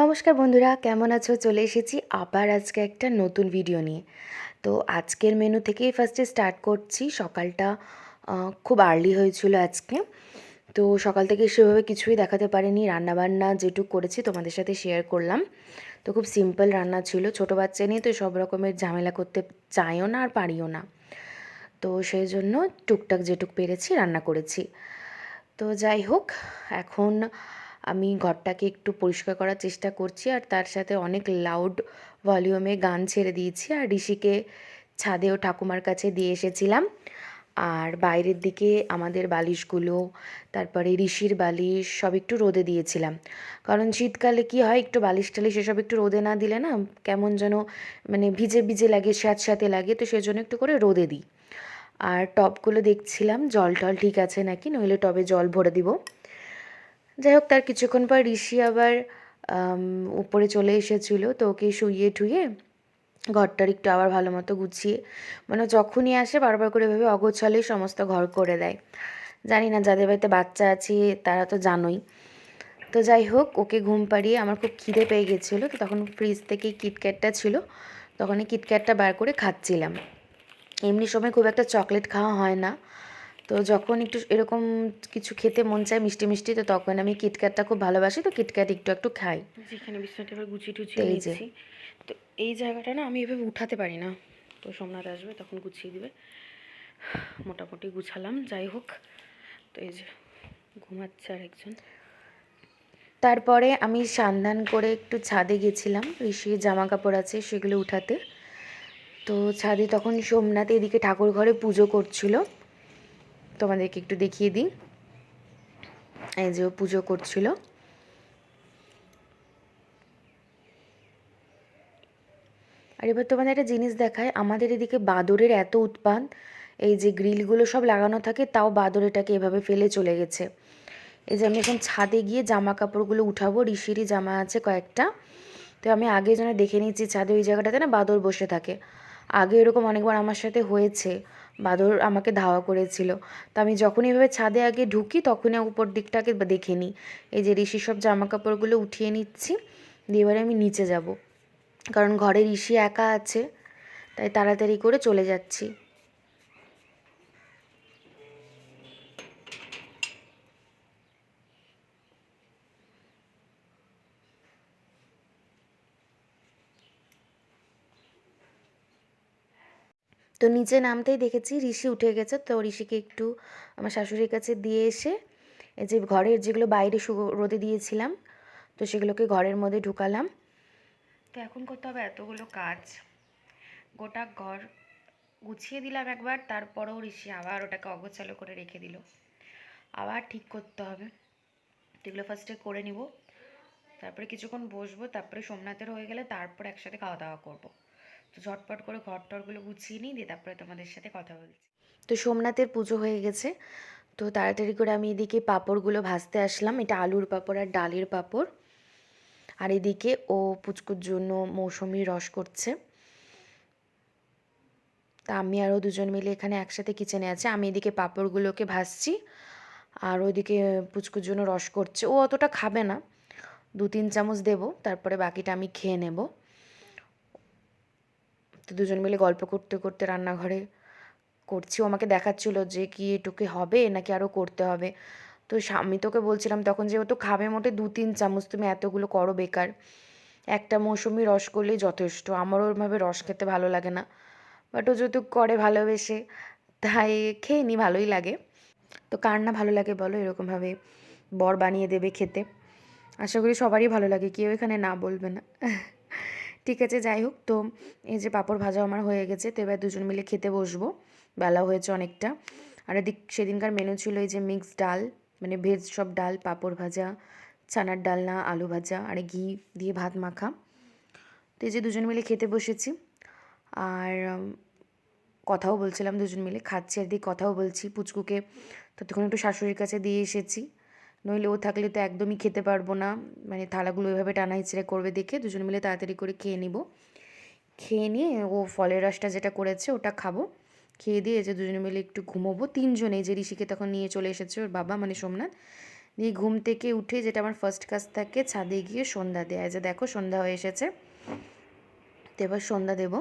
নমস্কার বন্ধুরা, কেমন আছো? চলে এসেছি আবার আজকে একটা নতুন ভিডিও নিয়ে। তো আজকের মেনু থেকেই ফার্স্টে স্টার্ট করছি। সকালটা খুব আর্লি হয়েছিল আজকে। তো সকাল থেকে সেভাবে কিছুই দেখাতে পারিনি। রান্নাবান্না যেটুকু করেছি তোমাদের সাথে শেয়ার করলাম। তো খুব সিম্পল রান্না ছিল। ছোটো বাচ্চা নিয়ে তো সব রকমের ঝামেলা করতে চাইও না আর পারিও না। তো সেই জন্য টুকটাক যেটুক পেরেছি রান্না করেছি। তো যাই হোক, এখন আমি ঘরটাকে একটু পরিষ্কার করার চেষ্টা করছি আর তার সাথে অনেক লাউড ভলিউমে গান ছেড়ে দিয়েছি আর ঋষিকে ছাদেও ঠাকুমার কাছে দিয়ে এসেছিলাম। আর বাইরের দিকে আমাদের বালিশগুলো, তারপরে ঋষির বালিশ সব একটু রোদে দিয়েছিলাম। কারণ শীতকালে কি হয়, একটু বালিশ টালিশ এসব একটু রোদে না দিলে না কেমন যেন মানে ভিজে ভিজে লাগে স্যাঁতস্যাঁতে লাগে, তো সেজন্য একটু করে রোদে দিই। আর টবগুলো দেখছিলাম, জল টল ঠিক আছে নাকি? নইলে টবে জল ভরে দিব। যাই হোক, তার কিছুক্ষণ পর ঋষি আবার উপরে চলে এসেছিল তো ওকে শুইয়ে ঠুইয়ে ঘরটার একটু আবার ভালো মতো গুছিয়ে মানে যখনই আসে বারবার করে ভেবে অগোছালেই সমস্ত ঘর করে দেয়। জানি না, যাদের বাড়িতে বাচ্চা আছে তারা তো জানোই। তো যাই হোক, ওকে ঘুম পাড়িয়ে আমার খুব খিদে পেয়ে গেছিল তো তখন ফ্রিজ থেকে কিটক্যাটটা ছিল তখন এই কিটক্যাটটা বার করে খাচ্ছিলাম। এমনি সময় খুব একটা চকলেট খাওয়া হয় না। তো যখন একটু এরকম কিছু খেতে মন চায় মিষ্টি মিষ্টি তো তখন আমি কিটক্যাটটা খুব ভালোবাসি তো কিটক্যাট একটু একটু খাই। যেখানে বিছানাটা এবার গুছিয়ে টুচিয়ে এই যে। নিয়েছি তো এই জায়গাটা না আমি এভাবে উঠাতে পারি না। তো সোমনাথ আসবে তখন গুছিয়ে দিবে। মোটামুটি গুছালাম যাই হোক। তো এই যে ঘুমাচ্ছে আর একজন তারপরে আমি সান্ধান করে একটু ছাদে গেছিলাম ঋষির জামা কাপড় আছে সেগুলো উঠাতে। তো ছাদে তখন সোমনাথ এদিকে ঠাকুর ঘরে পুজো করছিল। তোমাদেরকে একটু দেখিয়ে দিই। এই যে ও পুজো করছিল। আর এবার তোমাদের একটা জিনিস দেখায় আমাদের এদিকে বাদরের এত উৎপাত, এই যে গ্রিলগুলো সব লাগানো থাকে, তাও বাদর এটাকে এভাবে ফেলে চলে গেছে। এই যে আমি এখন ছাদে গিয়ে জামা কাপড়গুলো উঠাবো, ঋষিরই জামা আছে কয়েকটা। তো আমি আগে যেন দেখে নিচ্ছি ছাদে ওই জায়গাটাতে না বাদর বসে থাকে। আগে এরকম অনেকবার আমার সাথে হয়েছে। বাদর আমাকে ধাওয়া করেছিল। তো আমি যখন এভাবে ছাদে আগে ঢুকি, তখনই উপর দিকটাকে দেখে নিই। এই যে ঋষি সব জামা কাপড়গুলো উঠিয়ে নিচ্ছি, দিয়ে এবারে আমি নিচে যাব। কারণ ঘরে ঋষি একা আছে, তাই তাড়াতাড়ি করে চলে যাচ্ছি। তো নিচে নামতেই দেখেছি ঋষি উঠে গেছে। তো ঋষিকে একটু আমার শাশুড়ির কাছে দিয়ে এসে এই যে ঘরের যেগুলো বাইরে রোদে দিয়েছিলাম, তো সেগুলোকে ঘরের মধ্যে ঢুকালাম। তো এখন করতে হবে এতগুলো কাজ। গোটা ঘর গুছিয়ে দিলাম একবার, তারপরেও ঋষি আবার ওটাকে অগোছালো করে রেখে দিল। আবার ঠিক করতে হবে। এগুলো ফার্স্টে করে নিব। তারপরে কিছুক্ষণ বসবো, তারপরে সোমনাথের হয়ে গেলে তারপর একসাথে খাওয়া দাওয়া করব। ঝটপট করে ঘর টরগুলো গুছিয়ে নিই দিয়ে তারপরে তোমাদের সাথে কথা বলছি। তো সোমনাথের পুজো হয়ে গেছে, তো তাড়াতাড়ি করে আমি এদিকে পাঁপড়গুলো ভাজতে আসলাম। এটা আলুর পাঁপড় আর ডালের পাঁপড়। আর এদিকে ও পুচকুর জন্য মৌসুমি রস করছে। তা আমি আরও দুজন মিলে এখানে একসাথে কিচেনে আছে। আমি এদিকে পাঁপড়গুলোকে ভাজছি, আর ওইদিকে পুচকুর জন্য রস করছে। ও অতটা খাবে না দু তিন চামচ দেবো, তারপরে বাকিটা আমি খেয়ে নেব। তো দুজন মিলে গল্প করতে করতে রান্নাঘরে করছি। ও আমাকে দেখাচ্ছিলো যে কি এটুকে হবে, নাকি আরও করতে হবে। তো আমি তোকে বলছিলাম তখন যেহেতু খাবে মোটে দু তিন চামচ, তুমি এতগুলো করো বেকার। একটা মৌসুমি রস করলেই যথেষ্ট। আমারও ওরভাবে রস খেতে ভালো লাগে না। বাট ও যেহেতু করে ভালোবেসে, তাই খেয়ে নি, ভালোই লাগে। তো কার না ভালো লাগে বলো, এরকমভাবে বর বানিয়ে দেবে খেতে। আশা করি সবারই ভালো লাগে, কেউ এখানে না বলবে না। ঠিক আছে, যাই হোক। তো এই যে পাঁপড় ভাজা আমার হয়ে গেছে, তো এবার দুজন মিলে খেতে বসবো। বেলা হয়েছে অনেকটা। আর এদিক সেদিনকার মেনু ছিল এই যে মিক্স ডাল মানে ভেজ সব ডাল, পাঁপড় ভাজা, ছানার ডালনা আলু ভাজা, আর ঘি দিয়ে ভাত মাখা। তো এই যে দুজন মিলে খেতে বসেছি। আর কথাও বলছিলাম দুজন মিলে, খাচ্ছি আর দিয়ে কথাও বলছি পুচকুকে। ততক্ষণ একটু শাশুড়ির কাছে দিয়ে এসেছি। নইলে ও থাকলে তো একদমই খেতে পারব না। মানে থালাগুলো ওইভাবে টানা হিচড়ে করবে দেখে দুজন মিলে তাড়াতাড়ি করে খেয়ে নিব। খেয়ে নিয়ে ও ফলের রসটা যেটা করেছে ওটা খাব। খেয়ে দিয়ে যে দুজনে মিলে একটু ঘুমোবো। তিনজনে, যে ঋষিকে তখন নিয়ে চলে এসেছে ওর বাবা মানে সোমনাথ দিয়ে ঘুম থেকে উঠে যেটা আমার ফার্স্ট কাজ থাকে, ছাদে গিয়ে সন্ধ্যা দেয়া। যে দেখো সন্ধ্যা হয়ে এসেছে। তো এবার সন্ধ্যা দেবো।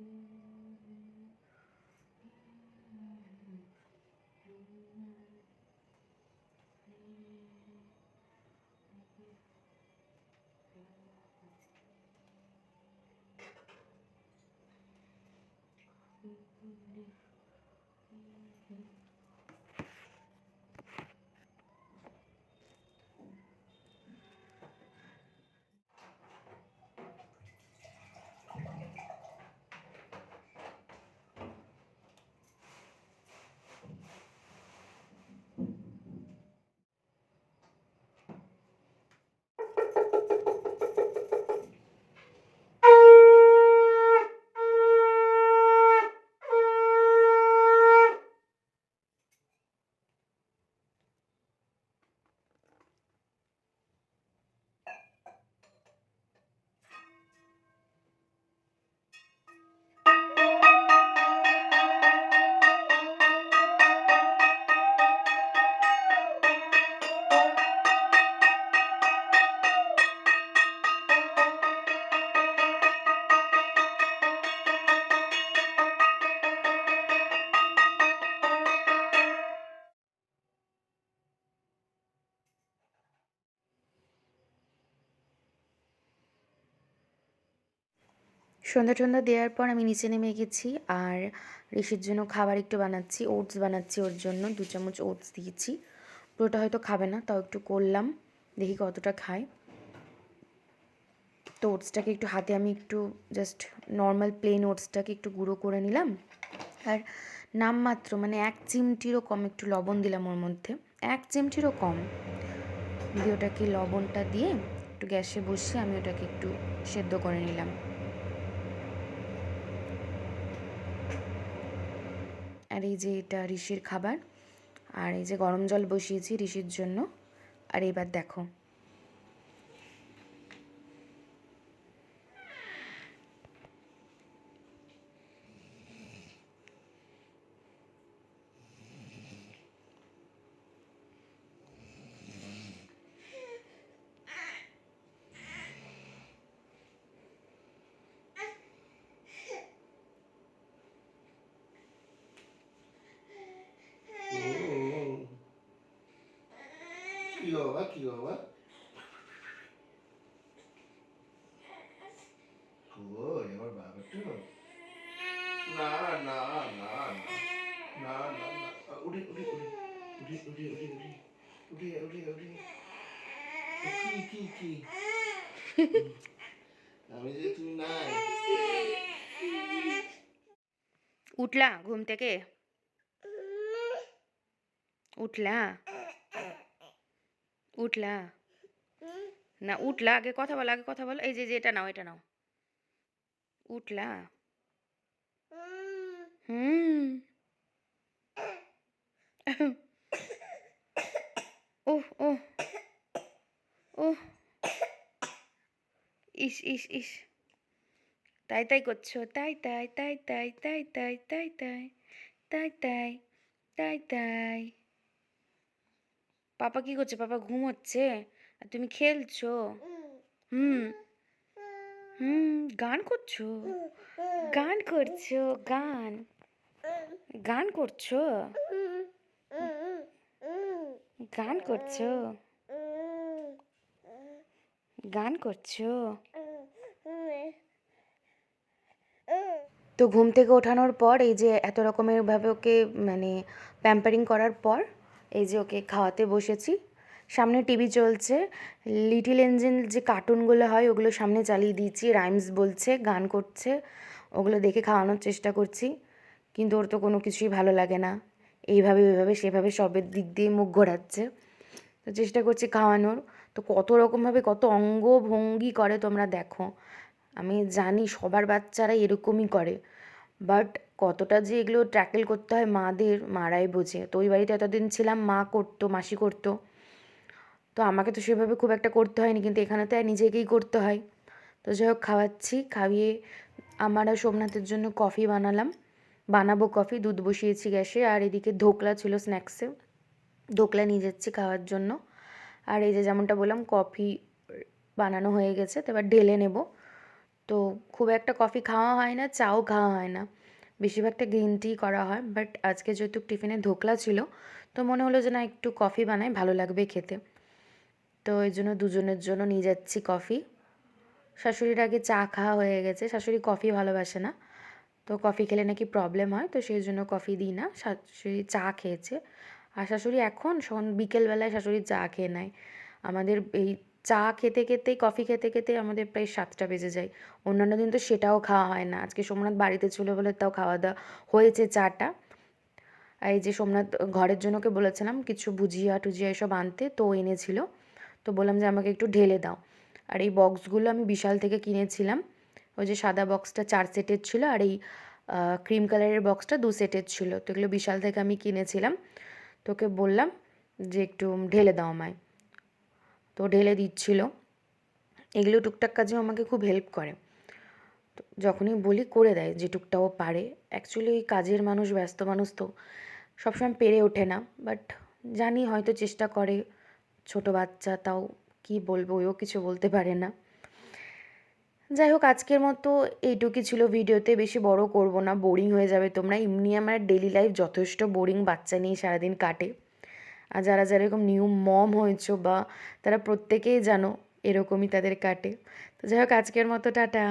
Mm-hmm. সন্ধ্যা টন্ধ্যা দেওয়ার পর আমি নিচে নেমে গেছি আর ঋষির জন্য খাবার একটু বানাচ্ছি ওটস বানাচ্ছি ওর জন্য। দু চামচ ওটস দিয়েছি। পুরোটা হয়তো খাবে না, তাও একটু করলাম, দেখি কতটা খায়। তো ওটসটাকে একটু হাতে আমি একটু জাস্ট নর্মাল প্লেন ওটসটাকে একটু গুঁড়ো করে নিলাম। আর নামমাত্র মানে এক চিমটিরও কম একটু লবণ দিলাম ওর মধ্যে। এক চিমটিরও কম। দিয়ে ওটাকে লবণটা দিয়ে একটু গ্যাসে বসিয়ে আমি ওটাকে একটু সেদ্ধ করে নিলাম। আর এই যে এটা ঋষির খাবার, আর এই যে গরম জল বসিয়েছি ঋষির জন্য। আর এবার দেখো হুম। কি গো বাবা কি বাবা কই আমার বাবাটা না না না না না না না উঠি উঠি উঠি উঠি উঠি উঠি উঠি উঠি উঠি কি কি কি আমি যে তুমি নাই উঠলা, ঘুম থেকে। উঠলা। উঠলা না উঠলা আগে কথা বলো আগে কথা বলো এই যে এটা নাও এটা নাও উঠলা হুম ওহ ওহ ও ইস ইস ইস তাই তাই করছ তাই তাই তাই তাই তাই তাই তাই তাই তাই তাই তাই তাই পাপা কি করছে? পাপা ঘুমোচ্ছে? আর তুমি খেলছো? হুম। হুম, গান করছ? গান করছ? গান। গান করছ? গান করছ? গান করছ? তো ঘুম থেকে ওঠানোর পর এই যে এত রকমের ভাবে ওকে মানে প্যাম্পারিং করার পর এই যে ওকে খাওয়াতে বসেছি। সামনে টিভি চলছে। লিটিল এঞ্জেল যে কার্টুনগুলো হয়, ওগুলো সামনে চালিয়ে দিয়েছি। রাইমস বলছে, গান করছে। ওগুলো দেখে খাওয়ানোর চেষ্টা করছি। কিন্তু ওর তো কোনো কিছুই ভালো লাগে না। এইভাবে, ওইভাবে, সেভাবে সবের দিক দিয়ে মুখ ঘোরাচ্ছে। তো চেষ্টা করছি খাওয়ানোর। তো কত রকমভাবে কত অঙ্গ ভঙ্গি করে তোমরা দেখো। আমি জানি সবার বাচ্চারা এরকমই করে। বাট কতটা যে এগুলো ট্র্যাকেল করতে হয় মাদের, মারাই বোঝে। তো ওই বাড়িতে এতদিন ছিলাম, মা করতো, মাসি করতো। তো আমাকে তো সেভাবে খুব একটা করতে হয়নি, কিন্তু এখানে তো নিজেকেই করতে হয়। তো যাই হোক, খাওয়াচ্ছি, খাইয়ে আমার আর সোমনাথের জন্য কফি বানালাম। বানাবো কফি, দুধ বসিয়েছি গ্যাসে, আর এদিকে ধোকলা ছিল স্ন্যাক্সে। ধোকলা নিয়ে যাচ্ছি খাওয়ার জন্য। আর এই যে যেমনটা বললাম, কফি বানানো হয়ে গেছে, তো এবার ঢেলে নেব। তো খুব একটা কফি খাওয়া হয় না, চাও খাওয়া হয় না। বেশিরভাগটা গ্রিন টি করা হয় বাট আজকে যেহেতু টিফিনে ধোকলা ছিল, তো মনে হলো যে না, একটু কফি বানাই, ভালো লাগবে খেতে। তো এই জন্য দুজনের জন্য নিয়ে যাচ্ছি কফি শাশুড়ির আগে চা খাওয়া হয়ে গেছে, শাশুড়ি কফি ভালোবাসে না, তো কফি খেলে নাকি প্রবলেম হয়, তো সেই জন্য কফি দিই না, শাশুড়ি চা খেয়েছে। আর শাশুড়ি এখন বিকেলবেলায় শাশুড়ি চা খেয়ে নেয়। আমাদের এই চা খেতে খেতেই, কফি খেতে খেতে আমাদের প্রায় সাতটা বেজে যায়। অন্যান্য দিন তো সেটাও খাওয়া হয় না। আজকে সোমনাথ বাড়িতে ছিল বলে তাও খাওয়া দাওয়া হয়েছে চাটা। এই যে সোমনাথ ঘরের জন্য ওকে বলেছিলাম কিছু ভুজিয়া টুজিয়া এসব আনতে, তো এনেছিল। তো বললাম যে আমাকে একটু ঢেলে দাও। আর এই বক্সগুলো আমি বিশাল থেকে কিনেছিলাম। ওই যে সাদা বক্সটা চার সেটের ছিল আর এই ক্রিম কালারের বক্সটা দু সেটের ছিল। তো এগুলো বিশাল থেকে আমি কিনেছিলাম। তোকে বললাম যে একটু ঢেলে দাও আমায়। তো ঢেলে দিচ্ছিল। এগুলো টুকটাক কাজেও আমাকে খুব হেল্প করে। তো যখনই বলি করে দেয় যে যেটুকটাও পারে অ্যাকচুয়ালি কাজের মানুষ, ব্যস্ত মানুষ তো সবসময় পেরে ওঠে না। বাট জানি হয়তো চেষ্টা করে, ছোট বাচ্চা তাও কি বলব ওও কিছু বলতে পারে না। যাই হোক, আজকের মতো এইটুকুই ছিল ভিডিওতে। বেশি বড় করব না বোরিং হয়ে যাবে তোমরা। এমনি আমার ডেলি লাইফ যথেষ্ট বোরিং বাচ্চা নিয়ে সারাদিন কাটে। আর যারা যারা এরকম নিউ মম হয়েছো বা তারা প্রত্যেকেই জানো এরকমই তাদের কাটে। তো যাই হোক, আজকের মতো টাটা।